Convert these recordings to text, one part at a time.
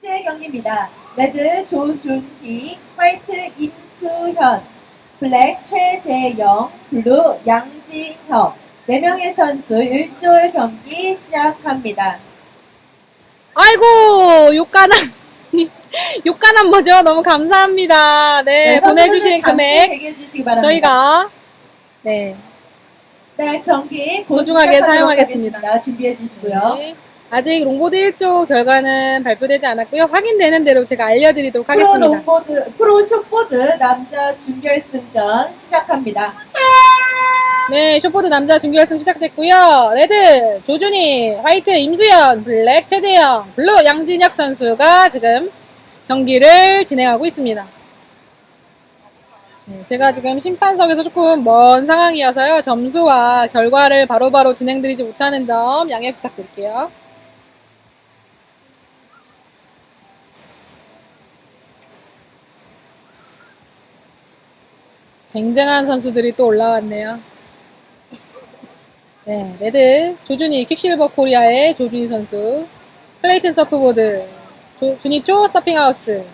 일주의 경기입니다. 레드 조준희, 화이트 임수현, 블랙 최재영, 블루 양지혁 4명의 선수 1조의 경기 시작합니다. 아이고 욕가난 욕가난 뭐죠? 너무 감사합니다. 네, 보내주신 선수분들 잠시 금액. 저희가 네, 네, 경기 곧 소중하게 사용하겠습니다. 하겠습니다. 준비해 주시고요. 네. 아직 롱보드 1조 결과는 발표되지 않았고요. 확인되는 대로 제가 알려드리도록 프로 하겠습니다. 롱보드, 프로 숏보드 남자 준결승전 시작합니다. 네, 숏보드 남자 준결승 시작됐고요. 레드 조준희, 화이트 임수연, 블랙 최재영, 블루 양진혁 선수가 지금 경기를 진행하고 있습니다. 네, 제가 지금 심판석에서 조금 먼 상황이어서요. 점수와 결과를 바로바로 진행드리지 못하는 점 양해 부탁드릴게요. 쟁쟁한 선수들이 또 올라왔네요. 네, 레드 조준희 퀵실버 코리아의 조준희 선수, 클레이튼 서프보드 조, 준희 쪼 서핑하우스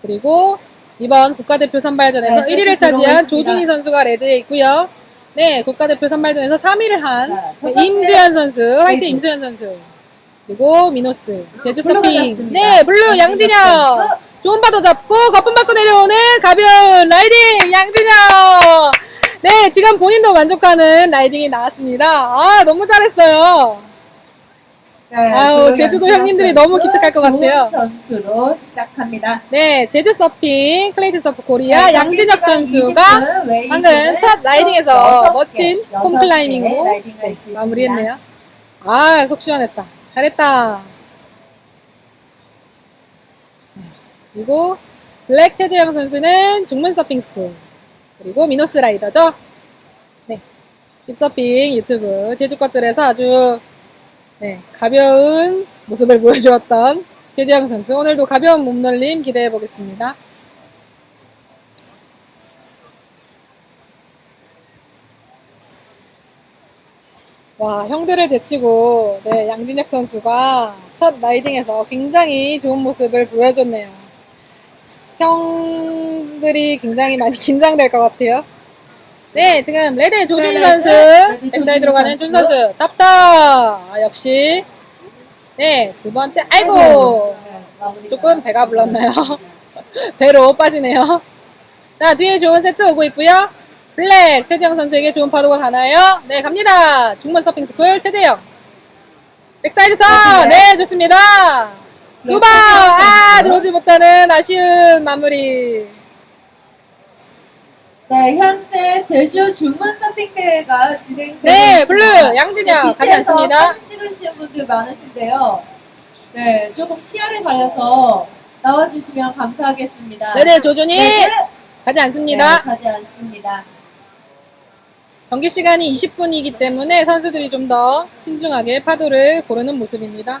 그리고 이번 국가대표 선발전에서 네, 1위를 세트 차지한. 조준희 선수가 레드에 있고요. 네, 국가대표 선발전에서 3위를 한 네, 임주현 선수, 화이트 레드. 임주현 선수 그리고 미노스, 제주 서핑. 네, 블루 선수. 좋은 파도 잡고 거품 받고 내려오는 가벼운 라이딩 양진혁 네 지금 본인도 만족하는 라이딩이 나왔습니다 아 너무 잘했어요 네, 아유, 제주도 형님들이 너무 기특할 것 같아요. 점수로 시작합니다. 네 제주 서핑 클레이드 서프 코리아 네, 양진혁 선수가 20분, 웨이브는 방금 첫 라이딩에서 개, 멋진 여섯 홈개 클라이밍으로 라이딩할 네, 수 있습니다. 마무리했네요 아 속 시원했다 잘했다 네, 그리고 블랙 최재영 선수는 중문 서핑 스쿨 그리고 미노스 라이더죠 네 힙서핑 유튜브 제주 것들에서 아주 네, 가벼운 모습을 보여주었던 최재영 선수 오늘도 가벼운 몸놀림 기대해 보겠습니다. 와, 형들을 제치고, 네, 양진혁 선수가 첫 라이딩에서 굉장히 좋은 모습을 보여줬네요. 형들이 굉장히 많이 긴장될 것 같아요. 네, 지금 레드 조준 네, 선수, 레드 조준 백사이드로 가는 준 선수. 선수, 답답! 아, 역시. 네, 두 번째, 아이고! 네, 조금 배가 불렀나요? 배로 빠지네요. 자, 뒤에 좋은 세트 오고 있고요. 블랙 최재영 선수에게 좋은 파도가 가나요? 네, 갑니다. 중문 서핑 스쿨 최재영. 백사이드 턴! 네. 네, 좋습니다. 네, 두바! 아. 들어오지 못하는 아쉬운 마무리. 네, 현재 제주 주문 서핑 대회가 진행되고 네, 있습니다. 블루, 양진혁 네, 가지 빛에서 않습니다. 사진 찍으시는 분들 많으신데요. 네, 조금 시야를 가려서 나와주시면 감사하겠습니다. 네네, 조준이 네, 가지 않습니다. 네, 가지 않습니다. 경기 시간이 20분이기 때문에 선수들이 좀 더 신중하게 파도를 고르는 모습입니다.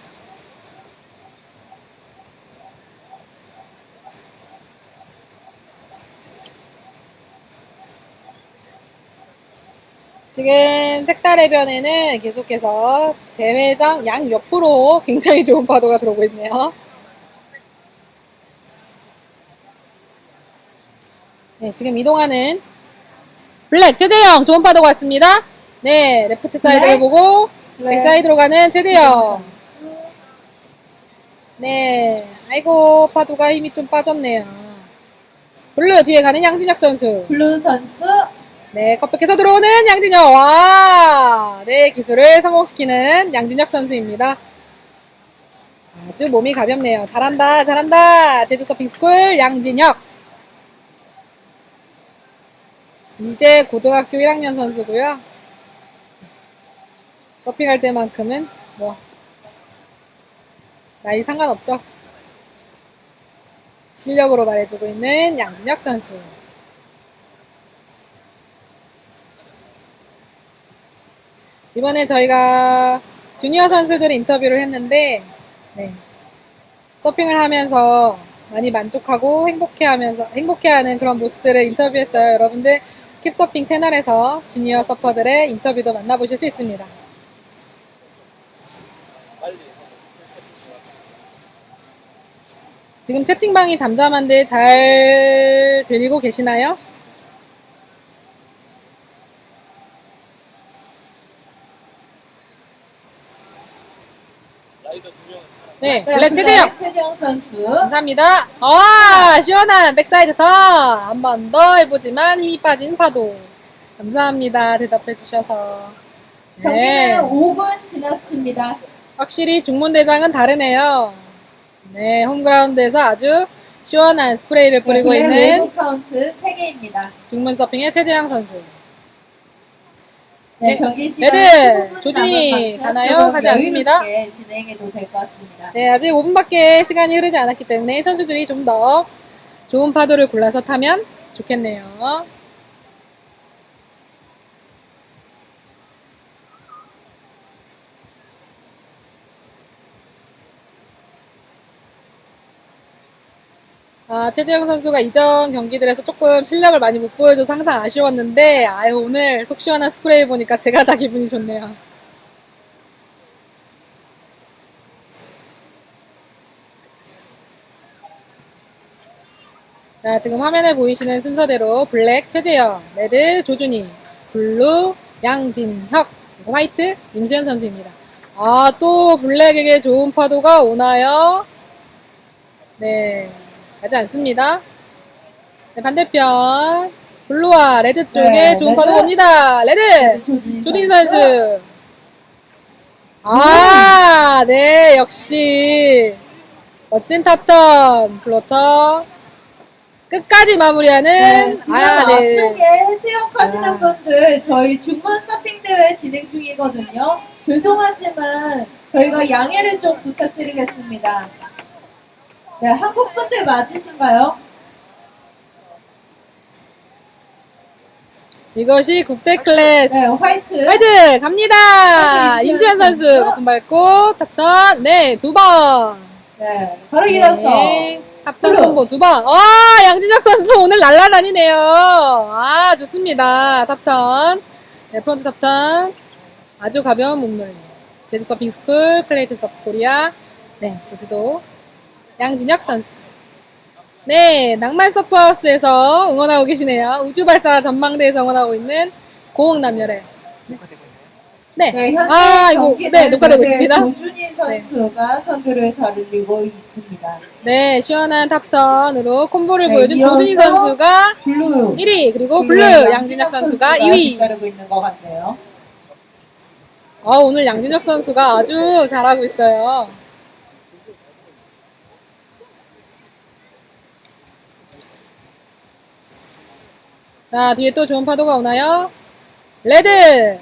지금 색달의 변에는 계속해서 대회장 양 옆으로 굉장히 좋은 파도가 들어오고 있네요. 네, 지금 이동하는 블랙 최재영 좋은 파도가 왔습니다. 네, 레프트 사이드를 블랙. 보고 블랙. 백사이드로 가는 최재영. 네, 아이고 파도가 힘이 좀 빠졌네요. 블루 뒤에 가는 양진혁 선수. 블루 선수 네, 컵백에서 들어오는 양진혁. 와, 네 기술을 성공시키는 양진혁 선수입니다. 아주 몸이 가볍네요. 잘한다, 잘한다. 제주 서핑 스쿨 양진혁. 이제 고등학교 1학년 선수고요. 서핑할 때만큼은 뭐 나이 상관없죠. 실력으로 말해주고 있는 양진혁 선수. 이번에 저희가 주니어 선수들 인터뷰를 했는데, 네. 서핑을 하면서 많이 만족하고 행복해하면서 행복해하는 그런 모습들을 인터뷰했어요. 여러분들 킵서핑 채널에서 주니어 서퍼들의 인터뷰도 만나보실 수 있습니다. 지금 채팅방이 잠잠한데 잘 들리고 계시나요? 네, 블랙 최재영. 최재영 선수. 감사합니다. 와, 시원한 백사이드 턴. 한 번 더 해보지만 힘이 빠진 파도. 감사합니다. 대답해 주셔서. 네. 경기는 5분 지났습니다. 확실히 중문대장은 다르네요. 네, 홈그라운드에서 아주 시원한 스프레이를 뿌리고 블랙 있는 카운트 3개입니다. 중문 서핑의 최재영 선수. 네, 네, 경기 시간 15분 조진이 가나요? 가지 않습니다. 여유롭게 진행해도 될 것 같습니다. 네, 아직 5분밖에 시간이 흐르지 않았기 때문에 선수들이 좀 더 좋은 파도를 골라서 타면 좋겠네요. 아, 최재형 선수가 이전 경기들에서 조금 실력을 많이 못 보여줘서 항상 아쉬웠는데, 아유, 오늘 속 시원한 스프레이 보니까 제가 다 기분이 좋네요. 자, 지금 화면에 보이시는 순서대로 블랙 최재영, 레드 조준희, 블루 양진혁, 화이트 임수현 선수입니다. 아, 또 블랙에게 좋은 파도가 오나요? 네, 가지 않습니다. 네, 반대편 블루와 레드 쪽에 네, 좋은 레드. 파도 옵니다. 레드 조딘 선수. 아, 네, 역시 멋진 탑턴 플로터 끝까지 마무리하는 네, 지금 아, 네. 앞쪽에 해수욕 하시는 아. 분들 저희 중문 서핑 대회 진행 중이거든요. 죄송하지만 저희가 양해를 좀 부탁드리겠습니다. 네, 한국 분들 맞으신가요? 이것이 국대 클래스 네, 화이트. 화이트 갑니다. 화이트 임지현 선수 선수. 거품 밟고 탑턴 네두 번. 네, 바로 이어서 네, 탑턴 블루. 콤보 두 번. 와 양진혁 선수 오늘 날라다니네요. 아 좋습니다. 탑턴 네 프론트 탑턴 아주 가벼운 몸놀이. 제주 서핑 스쿨 플레이트 서프 코리아 네 제주도 양진혁 선수. 네 낭만 서프하우스에서 응원하고 계시네요. 우주발사 전망대에서 응원하고 있는 고흥남열의 네. 네, 현재 아, 이거, 네, 녹화되고 있습니다. 조준희 선수가 선두를 달리고 있습니다. 네, 시원한 탑턴으로 콤보를 네, 보여준 이어서 조준희 선수가 블루. 1위, 그리고 블루 양진혁 선수가 2위. 기다리고 있는 것 같네요. 아, 오늘 양진혁 선수가 아주 잘하고 있어요. 자, 뒤에 또 좋은 파도가 오나요? 레드,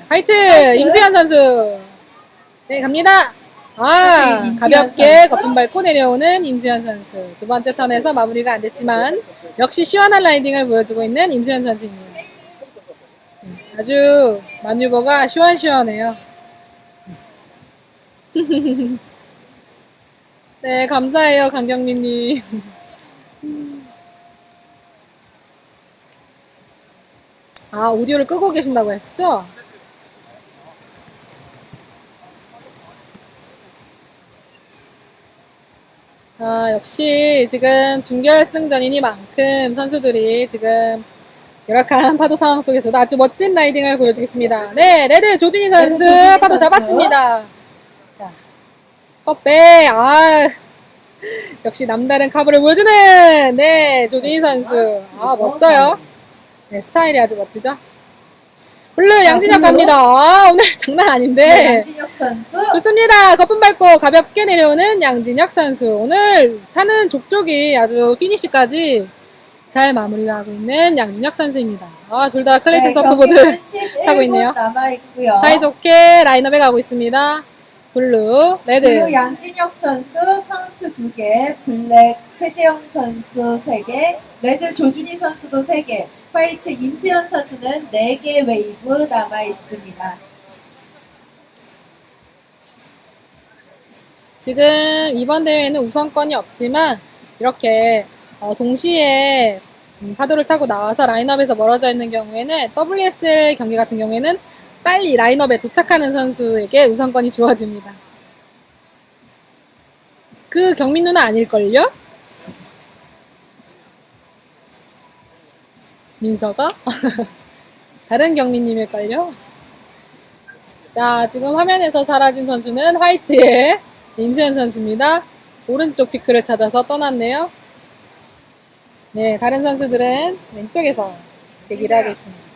화이트, 임수현 선수. 네, 갑니다. 아, 네, 가볍게. 거품 밟고 내려오는 임수현 선수. 두 번째 턴에서 마무리가 안 됐지만, 역시 시원한 라이딩을 보여주고 있는 임수현 선수입니다. 네, 아주 마뉴버가 시원시원해요. 네, 감사해요, 강경민님. 아, 오디오를 끄고 계신다고 했었죠? 자, 역시 지금 준결승전이니만큼 선수들이 지금 열악한 파도 상황 속에서도 아주 멋진 라이딩을 보여주겠습니다. 네, 레드 조준희 선수 파도. 잡았습니다. 자, 컵백, 아, 역시 남다른 카브를 보여주는, 네, 조준희 선수. 아, 멋져요. 네, 스타일이 아주 멋지죠? 블루 양진혁 블루. 갑니다. 아, 오늘 장난 네, 아닌데. 양진혁 선수. 좋습니다. 거품 밟고 가볍게 내려오는 양진혁 선수. 오늘 타는 족족이 아주 피니시까지 잘 마무리하고 있는 양진혁 선수입니다. 아, 둘 다 클레이튼 네, 서프보드 경기는 11분 타고 있네요. 남아 있고요. 사이좋게 라인업에 가고 있습니다. 블루, 레드. 그리고 양진혁 선수 카운트 2개, 블랙 최재영 선수 3개, 레드 조준희 선수도 3개, 화이트 임수현 선수는 4개 웨이브 남아 있습니다. 지금 이번 대회는 우선권이 없지만 이렇게 어, 동시에 음, 파도를 타고 나와서 라인업에서 멀어져 있는 경우에는 WSL 경기 같은 경우에는 빨리 라인업에 도착하는 선수에게 우선권이 주어집니다. 그 경민 누나 아닐걸요? 민서가? 다른 경민님일걸요? 자, 지금 화면에서 사라진 선수는 화이트의 임수현 선수입니다. 오른쪽 피크를 찾아서 떠났네요. 네, 다른 선수들은 왼쪽에서 대기를 하고 있습니다.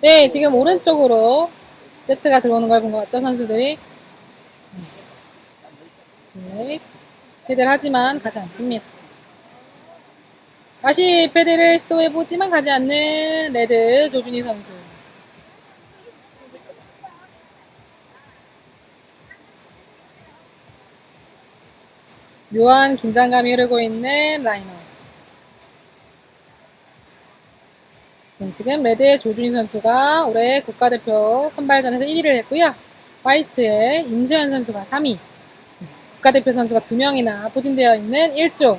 네, 지금 오른쪽으로 세트가 들어오는 걸 본 것 같죠, 선수들이? 네. 패드를 하지만 가지 않습니다. 다시 패드를 시도해보지만 가지 않는 레드 조준희 선수. 묘한 긴장감이 흐르고 있는 라이너. 네, 지금 레드의 조준희 선수가 올해 국가대표 선발전에서 1위를 했고요. 화이트의 임수현 선수가 3위. 국가대표 선수가 두 명이나 포진되어 있는 1조.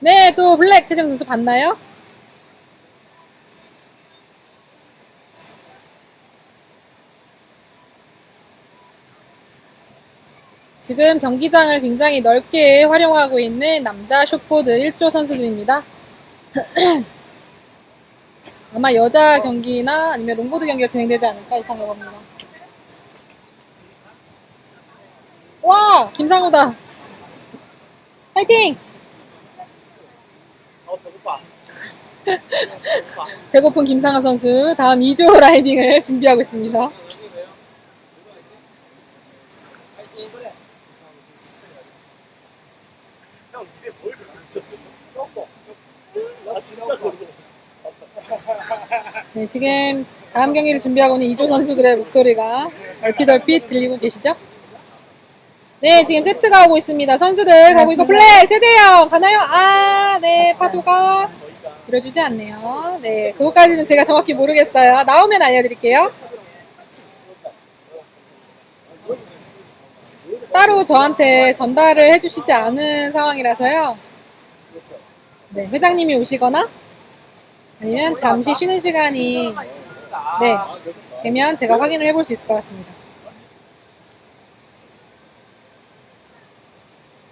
네, 또 블랙 최정 선수 봤나요? 지금 경기장을 굉장히 넓게 활용하고 있는 남자 숏보드 1조 선수들입니다. 아마 여자 경기나 아니면 롱보드 경기가 진행되지 않을까 예상해 봅니다. 와, 김상우다. 파이팅! 어, 배고파. 배고픈 김상우 선수 다음 2조 라이딩을 준비하고 있습니다. 진짜 그거. 네, 지금 다음 경기를 준비하고 있는 2조 선수들의 목소리가 얼핏얼핏 들리고 계시죠? 네, 지금 세트가 오고 있습니다. 선수들 가고 있고 플레이 최재영 가나요? 아, 네, 파도가 밀어주지 않네요. 네, 그것까지는 제가 정확히 모르겠어요. 나오면 알려드릴게요. 따로 저한테 전달을 해주시지 않은 상황이라서요. 네, 회장님이 오시거나 아니면 잠시 쉬는 시간이 네, 되면 제가 확인을 해볼 수 있을 것 같습니다.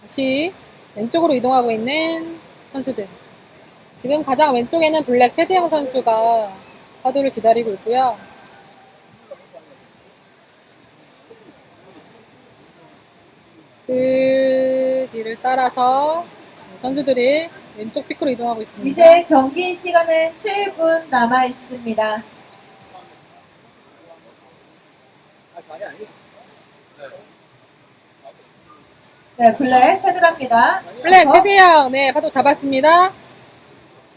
다시 왼쪽으로 이동하고 있는 선수들. 지금 가장 왼쪽에는 블랙 최재형 선수가 파도를 기다리고 있고요. 그 뒤를 따라서 선수들이 왼쪽 피크로 이동하고 있습니다. 이제 경기 시간은 7분 남아 있습니다. 네, 블랙 패드랍니다. 블랙 최재형 네 파도 잡았습니다.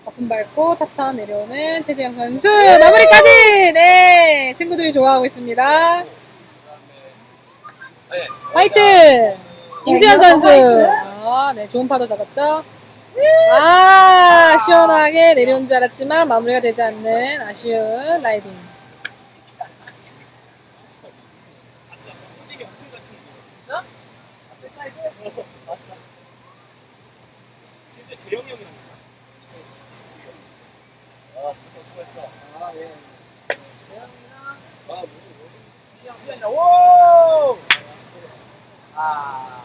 거품 밟고 탑타운 내려오는 최재형 선수 마무리까지 네 친구들이 좋아하고 있습니다. 화이트 임수현 네, 선수 화이트. 아, 네 좋은 파도 잡았죠. 아 시원하게 내려온 줄 알았지만 마무리가 되지 않는 아쉬운 라이딩. 아,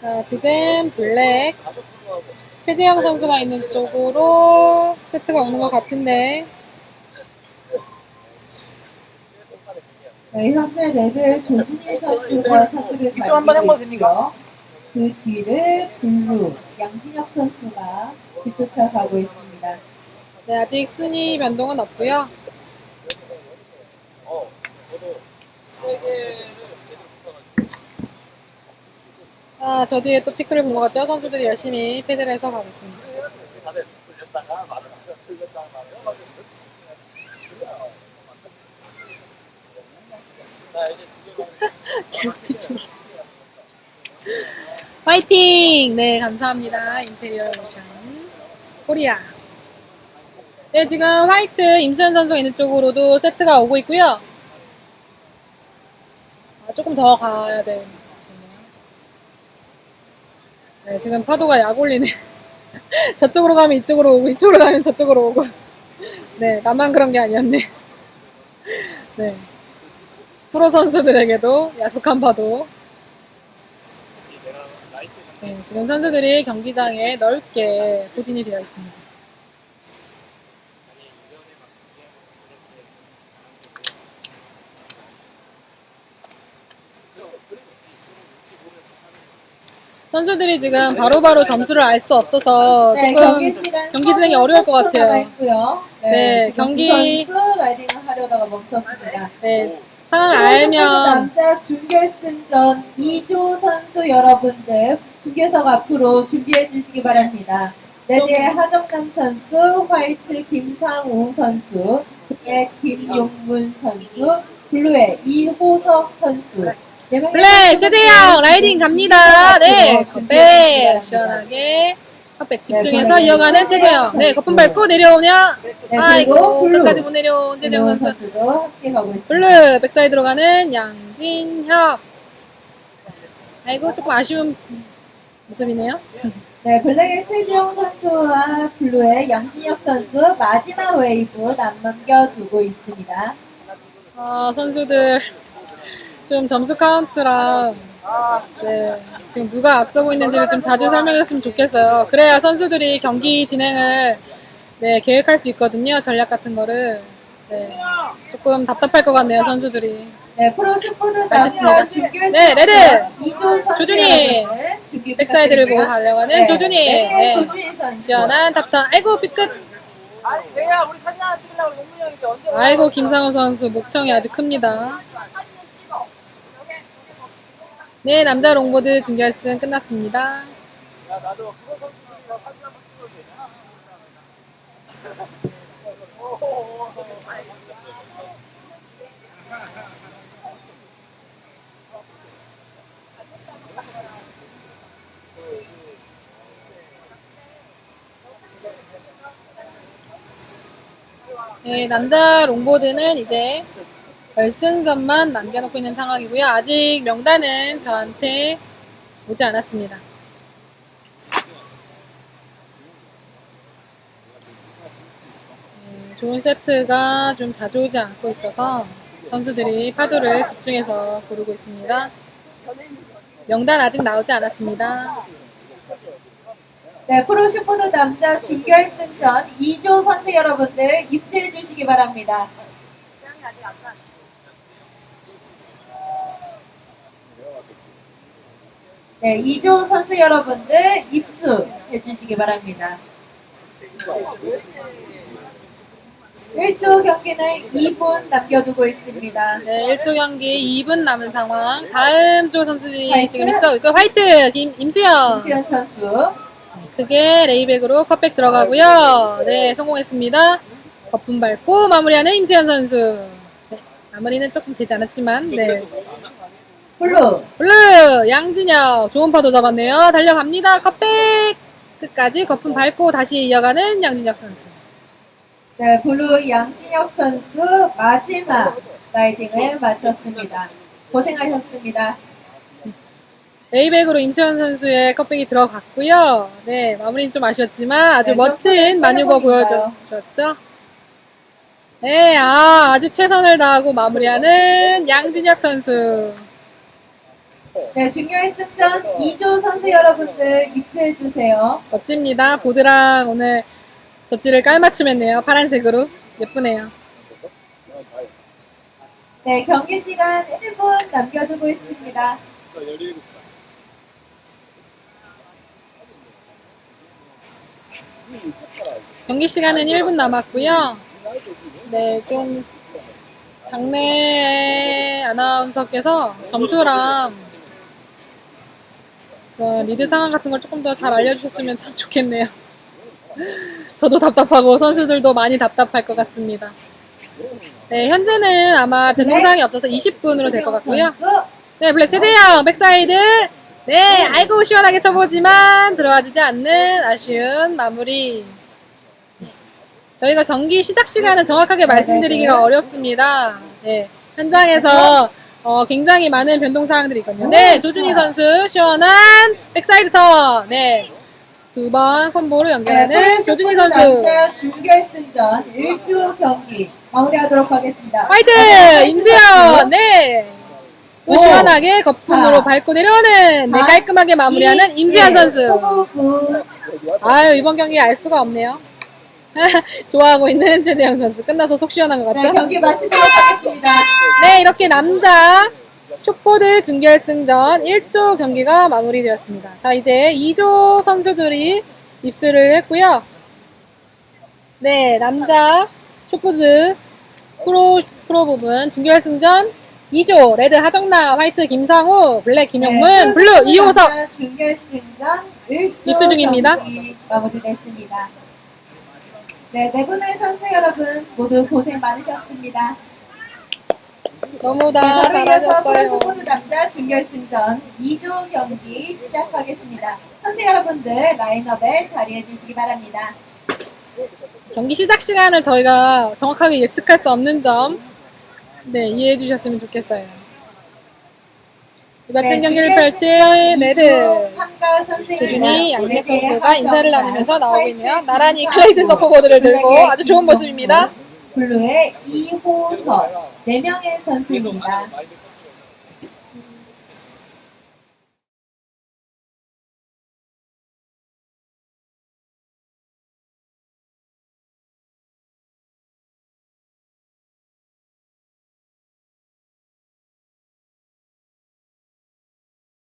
자 지금 블랙 최재형 선수가 있는 쪽으로 세트가 오는 것 같은데 네, 현재 레드 조준희 선수가 선두를 뒷쪽 한번 달리고 해봐도 됩니까? 있고요. 그 뒤를 블루 양진혁 선수가 뒤쫓아 가고 있습니다. 네, 아직 순위 변동은 없고요. 어, 저도 세 개를 계속 붙여가지고 아, 저 뒤에 또 피크를 본 것 같죠? 선수들이 열심히 패드를 해서 가고 있습니다. 괴롭히지 마. 파이팅! 네, 감사합니다. 임페리얼 오션 코리아. 네, 지금 화이트 임수현 선수가 있는 쪽으로도 세트가 오고 있고요. 아, 조금 더 가야 되겠네요. 네, 지금 파도가 약 올리네. 저쪽으로 가면 이쪽으로 오고, 이쪽으로 가면 저쪽으로 오고. 네, 나만 그런 게 아니었네. 네. 프로 선수들에게도 야속한 파도. 네, 지금 선수들이 경기장에 넓게 포진이 되어 있습니다. 아니 이전에 막 선수들이 지금 바로바로 점수를 알 수 없어서 네, 조금 경기 시간 경기 진행이 어려울 것 같아요. 있고요. 네, 네, 지금 경기- 두 선수 라이딩을 하려다가 멈췄습니다. 네, 상황을 알면 남자 준결승전 2조 선수 여러분들 중계석 앞으로 준비해 주시기 바랍니다. 레드의 하정남 선수, 화이트 김상우 선수, 블랙 김용문 선수, 블루의 이호석 선수. 네 블랙 선수분들 최대영 라이딩 갑니다. 네, 컵백 바랍니다. 시원하게 컵백 집중해서 네, 이어가는 최대영. 네, 거품 밟고 내려오냐? 네, 아이고. 끝까지 못 내려온 김용문 선수. 블루 백사이드로 가는 양진혁. 아이고 조금 아쉬운 모습이네요. 네, 블랙의 최지용 선수와 블루의 양진혁 선수 마지막 웨이브 남겨두고 있습니다. 아, 선수들 좀 점수 카운트랑 네, 지금 누가 앞서고 있는지를 좀 자주 설명했으면 좋겠어요. 그래야 선수들이 경기 진행을 네, 계획할 수 있거든요. 전략 같은 거를. 네, 조금 답답할 것 같네요, 선수들이. 네, 프로 슈퍼드 아쉽습니다. 남자 준결승 네, 레드! 2조 선수 조준희! 여러분들 준비 백사이드를 보고. 가려고 하는 네, 조준희. 네, 네. 조준희 선수. 시원한 탑턴. 아이고, 삐끗. 아니 제가 우리 사진 하나 찍으려고 용문이 형이 언제 아이고, 김상우 선수 목청이 아주 큽니다. 네, 남자 롱보드 준결승 끝났습니다. 야 나도 프로 선수들이랑 사진 한번 찍어도 되냐? 네, 남자 롱보드는 이제 결승전만 남겨놓고 있는 상황이고요. 아직 명단은 저한테 오지 않았습니다. 네, 좋은 세트가 좀 자주 오지 않고 있어서 선수들이 파도를 집중해서 고르고 있습니다. 명단 아직 나오지 않았습니다. 네, 프로 슈퍼드 남자 준결승전 2조 선수 여러분들 입수해 주시기 바랍니다. 네, 2조 선수 여러분들 입수해 주시기 바랍니다. 1조 경기는 2분 남겨두고 있습니다. 네, 1조 경기 2분 남은 상황. 다음 조 선수들이 화이트. 지금 있어 있고 화이트 김 임수영. 임수현 선수. 크게 레이백으로 컵백 들어가고요. 네, 성공했습니다. 거품 밟고 마무리하는 임수현 선수. 네, 마무리는 조금 되지 않았지만, 네. 블루. 블루, 양진혁, 좋은 파도 잡았네요. 달려갑니다. 컵백! 끝까지 거품 밟고 다시 이어가는 양진혁 선수. 네, 블루 양진혁 선수 마지막 라이딩을 마쳤습니다. 고생하셨습니다. 레이백으로 임수현 선수의 컵백이 들어갔고요. 네, 마무리는 좀 아쉬웠지만 아주 네, 멋진 좀 마뉴버. 보여줬죠. 네, 아, 아주 최선을 다하고 마무리하는 양진혁 선수. 네, 중요한 승전 2조 선수 여러분들 입수해 주세요. 멋집니다. 보드랑 오늘 젖지를 깔맞춤했네요. 파란색으로. 예쁘네요. 네, 경기 시간 1분 남겨두고 있습니다. 저 17살 경기 시간은 1분 남았고요. 네, 좀 장내 아나운서께서 점수랑 그런 리드 상황 같은 걸 조금 더 잘 알려주셨으면 참 좋겠네요. 저도 답답하고 선수들도 많이 답답할 것 같습니다. 네, 현재는 아마 변동사항이 없어서 20분으로 될 것 같고요. 네, 블랙 최재영 백사이드. 네, 아이고 시원하게 쳐보지만 들어와지지 않는 아쉬운 마무리. 네. 저희가 경기 시작 시간은 정확하게 말씀드리기가 어렵습니다. 네, 현장에서 어, 굉장히 많은 변동 사항들이 있거든요. 네, 조준희 선수 시원한 백사이드 턴. 네, 두 번 콤보로 연결하는 네, 조준희 선수. 준결승전 1주 경기 마무리하도록 하겠습니다. 화이트 네, 임수연. 네. 또 오. 시원하게 거품으로 사. 밟고 내려오는 네, 사. 깔끔하게 마무리하는 임수연 일. 선수. 후보부 아유 이번 경기 알 수가 없네요. 좋아하고 있는 최재영 선수 끝나서 속 시원한 것 네, 같죠? 경기 마치도록 하겠습니다. 네 이렇게 남자 숏보드 준결승전 1조 경기가 마무리되었습니다. 자 이제 2조 선수들이 입수를 했고요. 네 남자 숏보드 프로 프로 부분 준결승전 2조 레드 하정나 화이트 김상우 블랙 김영문 네, 블루 이호석 준결승전 1주 입수 중입니다. 마무리됐습니다. 네, 네 분의 선수 여러분 모두 고생 많으셨습니다. 너무 네, 다 바로 이어서 잘하셨어요. 프로슈퍼드 남자 준결승전 2조 경기 시작하겠습니다. 선수 여러분들 라인업에 자리해 주시기 바랍니다. 경기 시작 시간을 저희가 정확하게 예측할 수 없는 점, 네, 이해해 주셨으면 좋겠어요. 멋진 네, 경기를 펼친 레드. 2조 참가 선수입니다. 조준이 양력 네, 선수가 인사를 나누면서 나오고 있네요. 나란히 김상우, 클레이튼 서포보드를 들고 아주 좋은 모습입니다. 블루의 이호석 4명의 선수입니다.